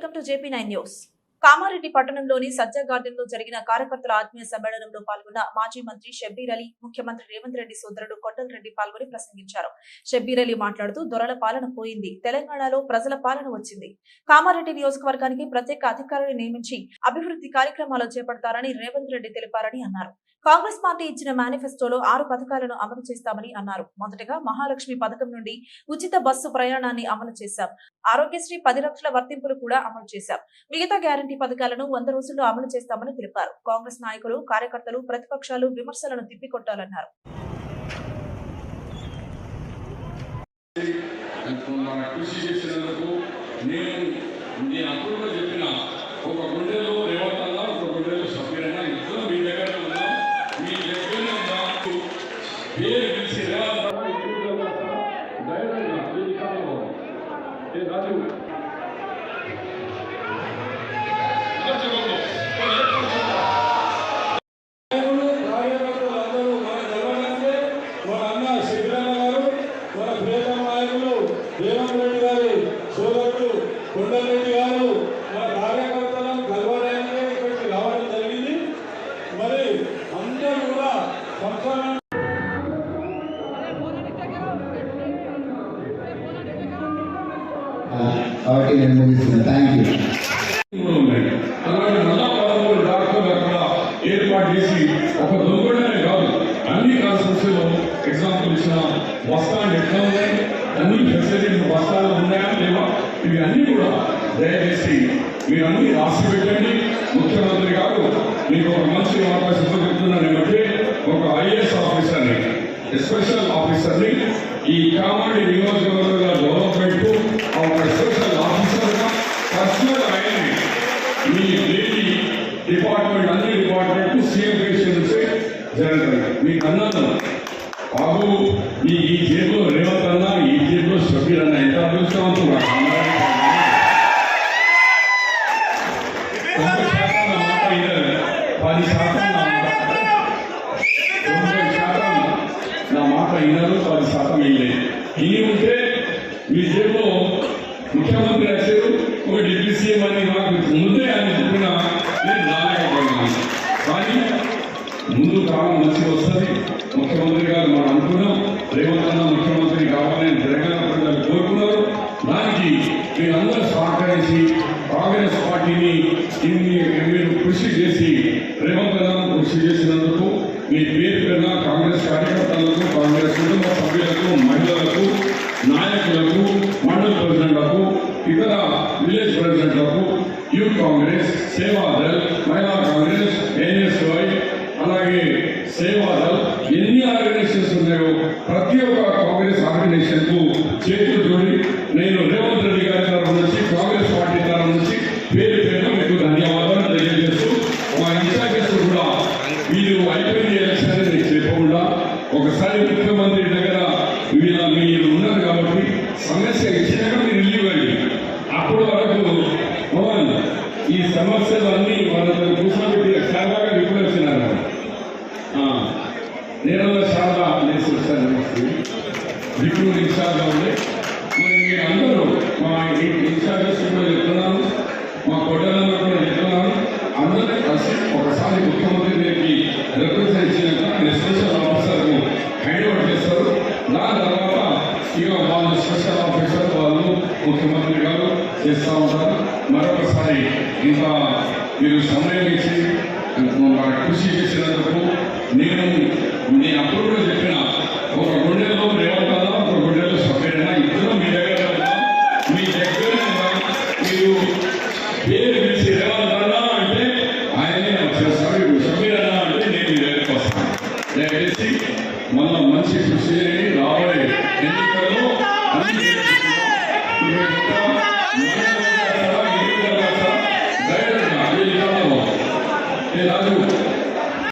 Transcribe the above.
welcome to JP9 News. Kamareddy పట్టణంలోని సజ్జా గార్డెన్లో జరిగిన కార్యకర్తల ఆత్మీయ సమ్మేళనంలో పాల్గొన్న మాజీ మంత్రి షబ్బీర్ అలీ ముఖ్యమంత్రి రేవంత్ రెడ్డి సోదరుడు కొండల రెడ్డి పాల్గొని ప్రసంగించారు. షబ్బీర్ అలీ మాట్లాడుతూ దొరల పాలన పోయింది. తెలంగాణలో ప్రజల పాలన వచ్చింది. కామారెడ్డి నియోజకవర్గానికి ప్రత్యేక అధికారులు నియమించి అభివృద్ధి కార్యక్రమాలు చేపడతారని రేవంత్ రెడ్డి తెలిపారని అన్నారు. కాంగ్రెస్ పార్టీ ఇచ్చిన మేనిఫెస్టోలో ఆరు పథకాలను అమలు చేస్తామని అన్నారు. మొదటగా మహాలక్ష్మి పథకం నుండి ఉచిత బస్సు ప్రయాణాన్ని అమలు చేశాం. ఆరోగ్యశ్రీ పది లక్షల వర్తింపులు కూడా అమలు చేశాం. మిగతా గ్యారంటీ పథకాలను వంద రోజుల్లో అమలు చేస్తామని తెలిపారు. కాంగ్రెస్ నాయకులు కార్యకర్తలు ప్రతిపక్షాలు విమర్శలను తిప్పికొట్టాలన్నారు. ఒక గుండెలో ఒక గుండెలో ఇద్దరు మీ దగ్గర ఉన్నాం. మీ దగ్గర పేరు పిలిచి రేవంత్ ధైర్యంగా ఏ రాజు? అందరూ కూడా సంక్షేమ కాబట్టి నేను ముగిస్తున్నాను థ్యాంక్ యూ అక్కడ ఏర్పాటు చేసి ఒక దొంగడమే కాదు అన్ని కాన్స్టిట్యూన్సీలో ఎగ్జాంపుల్ ఇచ్చిన బస్తాలు ఎట్లా ఉన్నాయి అన్ని ఫెసిలిటీస్ బస్తాలు ఉన్నాయా లేవా ఇవి అన్ని కూడా దయచేసి మీరు అన్ని రాసి పెట్టండి మీకు ఒక మంచి అవకాశం చెప్తున్నాను ఏమంటే ఒక ఐఏఎస్ ఆఫీసర్ని స్పెషల్ ఆఫీసర్ని ఈ కామారెడ్డి నియోజకవర్గ డెవలప్మెంట్ ఒక స్పెషల్ ఆఫీసర్గా పర్సనల్ ఆయన్ని మీ డైలీ డిపార్ట్మెంట్ అన్ని డిపార్ట్మెంట్ సీఎం నుంచే జరగదు మీకు అన్నాను బాబు మీ ఈ జేబులో రేవంత్ అన్న ఈ జేబులో షబీర్ అన్న ఎంత అదృష్టవంతుడు. అయినారు పది శాతం వినలేదు ఇన్ని ఉంటే మీ జేబులో ముఖ్యమంత్రి వచ్చారు ఒక డిప్యూటీ సీఎం అని నాకు ముందే అని చెప్పిన నేను రాలేకపోయినాను. కానీ ముందు కాలం మంచి వస్తుంది. ముఖ్యమంత్రి గారు మనం అనుకున్నాం రేవంత్ అన్న ముఖ్యమంత్రి కావాలని తెలంగాణ ప్రజలు కోరుకున్నారు. దానికి మీరందరూ సహకరించి కాంగ్రెస్ పార్టీని ఇన్ని మీరు కృషి చేసి రేవంత్ అన్న కృషి చేసినందుకు మీ పేరు పేరున కాంగ్రెస్ కార్యకర్తలకు కాంగ్రెస్ కుటుంబ సభ్యులకు మహిళలకు నాయకులకు మండల ప్రెసిడెంట్లకు ఇతర విలేజ్ ప్రెసిడెంట్లకు యూత్ కాంగ్రెస్ సేవాదల్ మహిళా కాంగ్రెస్ ఎన్ఎస్వై అలాగే సేవాదల్ ఎన్ని ఆర్గనైజేషన్స్ ఉన్నాయో ప్రతి ఒక్క కాంగ్రెస్ ఆర్గనైజేషన్కు చేతులు నేను రేవంత్ రెడ్డి గారి తరఫు నుంచి కాంగ్రెస్ పార్టీ తరఫు నుంచి పేరు పేరు మీకు ధన్యవాదాలు తెలియజేస్తూ మా ఇన్ఛార్జెస్ కూడా వీళ్ళు అయిపోయింది ఎలక్షన్ అని నేను చెప్పకుండా ఒకసారి ముఖ్యమంత్రి దగ్గర వీళ్ళ మీరు ఉన్నారు కాబట్టి సమస్య ఇచ్చినాక మీరు రిలీవ్ అయ్యి అప్పుడు వరకు మోహన్ ఈ సమస్యలు అన్ని వాళ్ళతో కూర్చోబెట్టి శారదాగా ఇప్పుడు వచ్చినారు నేను శారదా అనేసి వచ్చాను నమస్తే దిక్కులు ఇన్ఛార్జ్గా ఉంది మరి మీరు అందరూ మా ఇన్ఛార్జెస్ కూడా చెప్తున్నాను మా కొట్టలను కూడా చెప్తున్నాను అందరూ కలిసి ఒకసారి ముఖ్యమంత్రి గారికి రిప్రజెంట్ చేసినాక స్పెషల్ ఆఫీసర్కు హ్యాండ్ ఓవర్ చేస్తారు దాని తర్వాత ఇక వాళ్ళు స్పెషల్ ఆఫీసర్ వాళ్ళు ముఖ్యమంత్రి గారు చేస్తూ ఉంటారు మరొకసారి ఇంకా మీరు సమయం ఇచ్చి కృషి చేసినందుకు నేను నేను అప్పుడు కూడా చెప్పిన